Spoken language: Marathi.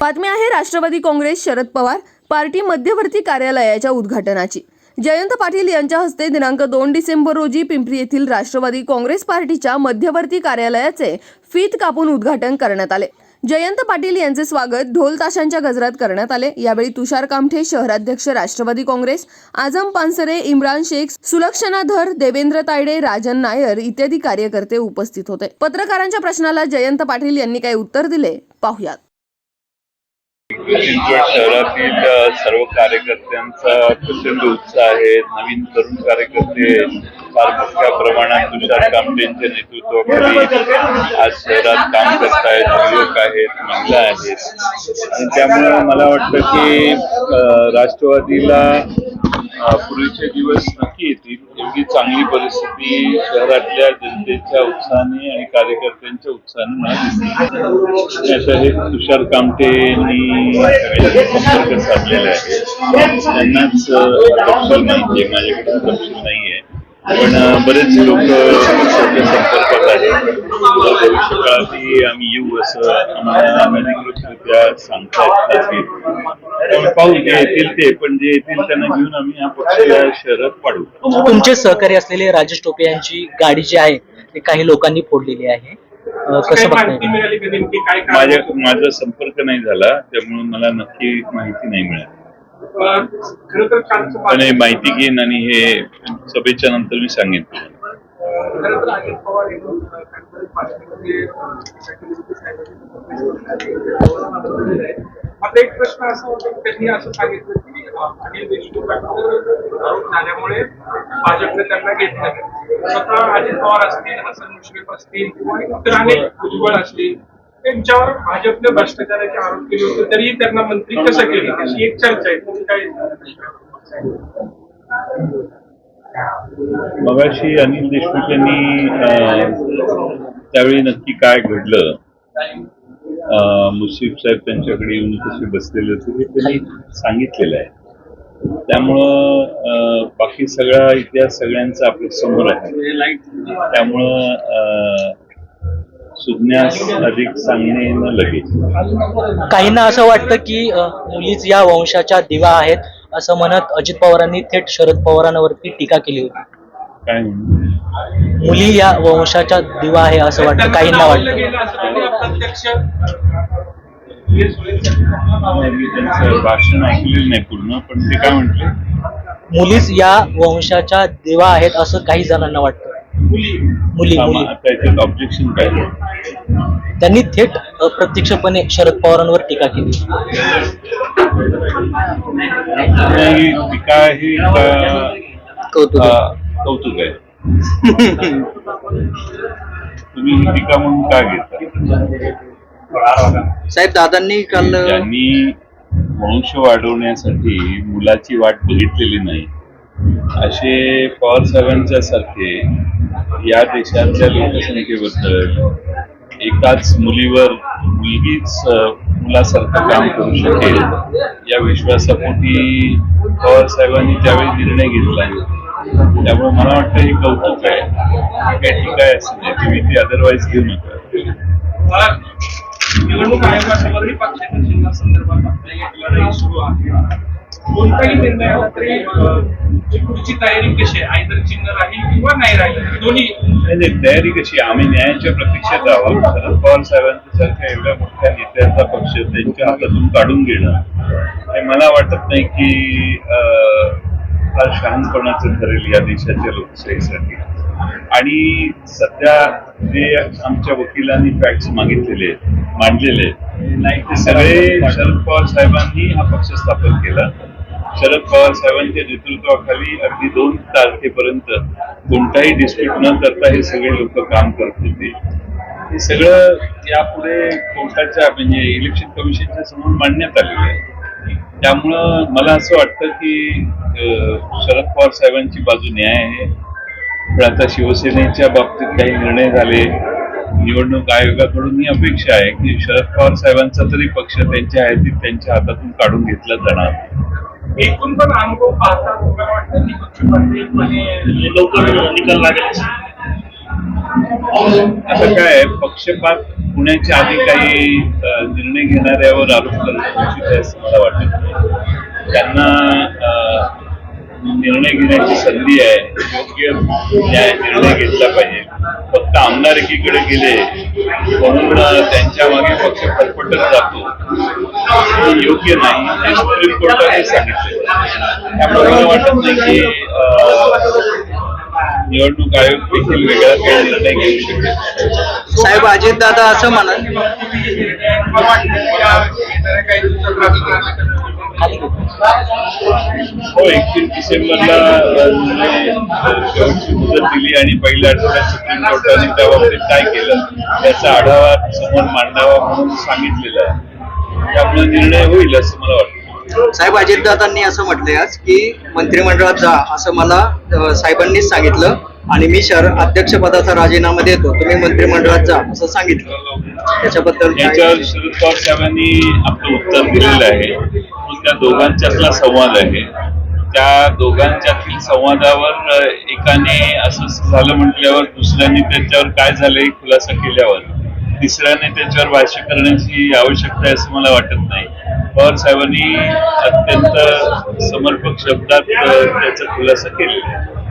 बातमी आहे राष्ट्रवादी काँग्रेस शरद पवार पार्टी मध्यवर्ती कार्यालयाच्या उद्घाटनाची. जयंत पाटील यांच्या हस्ते दिनांक दोन डिसेंबर रोजी पिंपरी येथील राष्ट्रवादी काँग्रेस पार्टीच्या मध्यवर्ती कार्यालयाचे फीत कापून उद्घाटन करण्यात आले. जयंत पाटील यांचे स्वागत ढोल ताशांच्या गजरात करण्यात आले. यावेळी तुषार कामठे शहराध्यक्ष राष्ट्रवादी काँग्रेस आझम पानसरे इम्रान शेख सुलक्षणा धर देवेंद्र तायडे राजन नायर इत्यादी कार्यकर्ते उपस्थित होते. पत्रकारांच्या प्रश्नाला जयंत पाटील यांनी काय उत्तर दिले. पाहुयात. चिंचवड शहरातील सर्व कार्यकर्त्यांचा प्रचंड उत्साह आहे. नवीन तरुण कार्यकर्ते फार मोठ्या प्रमाणात तुषार कामटेंच्या नेतृत्वाखाली आज शहरात काम करत आहेत युवक आहेत महिला आहेत. आणि त्यामुळे मला वाटतं की राष्ट्रवादीला पूर्वीचे दिवस नक्की येतील. एवढी चांगली परिस्थिती शहरातल्या जनतेच्या उत्साहाने आणि कार्यकर्त्यांच्या उत्साहाने मला दिसते. आता हे तुषार कामटे यांनी संपर्क साधलेला आहे. त्यांनाच तपशील माहिती आहे माझ्याकडे तपशील नाही आहे पण बरेच लोक संपर्कात आहेत. काळातही आम्ही येऊ असं आम्हाला खासगी त्यामुळे पाहू जे येतील ते पण जे येतील त्यांना घेऊन आम्ही पक्ष या शहरात पाडू. तुमचे सहकारी असलेले राजेश टोपे यांची गाडी जी आहे ती काही लोकांनी फोडलेली आहे. कसं का माझ्या माझा संपर्क नाही झाला त्यामुळे मला नक्की माहिती नाही मिळाली. हे माहिती घेईन आणि हे सभेच्या नंतर मी सांगेन आता एक प्रश्न असा होता की त्यांनी असं सांगितलं की अनिल देशमुख झाल्यामुळे भाजपने त्यांना घेतलं स्वतः अजित पवार असतील हसन मुश्रीफ असतील किंवा इतर अनेक भुजबळ असतील त्यांच्यावर भाजपने भ्रष्टाचाराचे आरोप केले होते तरीही त्यांना मंत्री कसं केलं? अशी एक चर्चा आहे. तुम्ही काय मगाशी अनिल देशमुख यांनी त्यावेळी नक्की काय घडलं? अं, मुश्रीफ साहेब त्यांच्याकडे येऊन कसे बसलेले होते हे त्यांनी सांगितलेलं आहे. त्यामुळं बाकी सगळा इतिहास सगळ्यांचा आपल्यासमोर आहे. त्यामुळं सुज्ञास अधिक सांगणे न लगेच. काहींना असं वाटतं की मुलीच या वंशाच्या दिवा आहेत. असं म्हणत अजित पवारांनी थेट शरद पवारांवरती टीका केली होती. काय मुली या वंशाच्या दिवा आहे असं वाटतं काहींना वाटतं. भाषण ऐकलेलं नाही पूर्ण पण ते काय म्हटले मुलीच या वंशाच्या दिवा आहेत असं काही जणांना वाटतं. मुली. मुली मुली. मग त्याच्यात ऑब्जेक्शन काय? त्यांनी थेट अप्रत्यक्षपणे शरद पवारांवर टीका केली. नाही टीका ही का- कौतुक कौतुक आहे. तुम्ही ही टीका म्हणून का घेता? साहेब दादांनी काल ज्यांनी वंश वाढवण्यासाठी मुलाची वाट बघितलेली नाही असे पवार साहेबांच्या सारखे या देशातल्या लोकसंख्येबद्दल एकाच मुलीवर मुलगीच मुलासारखं काम करू शकेल या विश्वासापोटी पवार साहेबांनी त्यावेळी निर्णय घेतला त्यामुळे मला वाटतं हे कौतुक आहे. काही ठीक आहे असं नाही. तुम्ही ती अदरवाईज घेऊ नका. निवडणूक आयोगासमोरही पक्षाच्या चिन्हासंदर्भात आपल्या एक लढाई सुरू आहे. कोणताही निर्णय आला तरी पुढची तयारी कशी आहे? आयदर चिन्ह राहील किंवा नाही राहील? दोन्ही. नाही तयारी कशी आम्ही न्यायाच्या प्रतीक्षेत आहोत. शरद पवार साहेबांच्या सारख्या एवढ्या मोठ्या नेत्यांचा पक्ष त्यांच्या हातातून काढून घेणं हे मला वाटत नाही की अं, फार शहाणपणाचं ठरेल या देशाच्या लोकशाहीसाठी. आणि सध्या जे आमच्या वकिलांनी फॅक्ट्स मागितलेले मांडलेले नाही ते सगळे शरद पवार साहेबांनी हा पक्ष स्थापन केला. शरद पवार साहेबांच्या नेतृत्वाखाली अगदी दोन तारखेपर्यंत कोणताही डिस्प्यूट न करता हे सगळे लोक काम करत होते. हे सगळं यापुढे कोर्टाच्या म्हणजे इलेक्शन कमिशनच्या समोर मांडण्यात आलेलं आहे. त्यामुळं मला असं वाटतं की शरद पवार साहेबांची बाजू न्याय आहे. पण आता शिवसेनेच्या बाबतीत काही निर्णय झाले. निवडणूक आयोगाकडून ही अपेक्षा आहे की शरद पवार साहेबांचा तरी पक्ष त्यांच्या हयातीत त्यांच्या हातातून काढून घेतला जाणार. एकूण पण अनुभव पाहता तुम्हाला वाटतं निपक्षपातीपणे लवकर निकाल लागेल? आता काय पक्षपात होण्याच्या आधी काही निर्णय घेणाऱ्यावर आरोप करणं उचित आहे असं मला वाटत. त्यांना निर्णय घेण्याची संधी आहे. योग्य न्याय निर्णय घेतला पाहिजे. फक्त आमदार एकीकडे गेले म्हणून त्यांच्या मागे पक्ष फरफटत जातो हे योग्य नाही. हे सुप्रीम कोर्टाने सांगितले. त्यामुळे मला वाटत नाही की निवडणूक आयोग देखील वेगळा काही निर्णय घेऊ शकेल साहेब अजित दादा असं म्हणाल खाली. हो एकतीस डिसेंबरला शेवटची मुदत दिली आणि पहिल्या आठवड्यात सुप्रीम कोर्टाने त्या बाबतीत काय केलं त्याचा आढावा समोर मांडावा म्हणून सांगितलेला आहे. त्यामुळे निर्णय होईल असं मला वाटतं. साहेब अजितदादांनी असं म्हटलंय आज की मंत्रिमंडळात जा असं मला साहेबांनीच सांगितलं आणि मी शहर अध्यक्षपदाचा राजीनामा देतो. तुम्ही मंत्रिमंडळात जा असं सांगितलं. त्याच्याबद्दल याच्यावर शरद पवार साहेबांनी आपलं उत्तर दिलेलं आहे. त्या दोघांच्यातला संवाद आहे. त्या दोघांच्यातील संवादावर एकाने असं झालं म्हटल्यावर दुसऱ्याने त्याच्यावर काय झालंय खुलासा केल्यावर तिसऱ्याने त्याच्यावर भाष्य करण्याची आवश्यकता आहे असं मला वाटत नाही. पवार साहेबांनी अत्यंत समर्पक शब्दात त्याचा खुलासा केलेला आहे.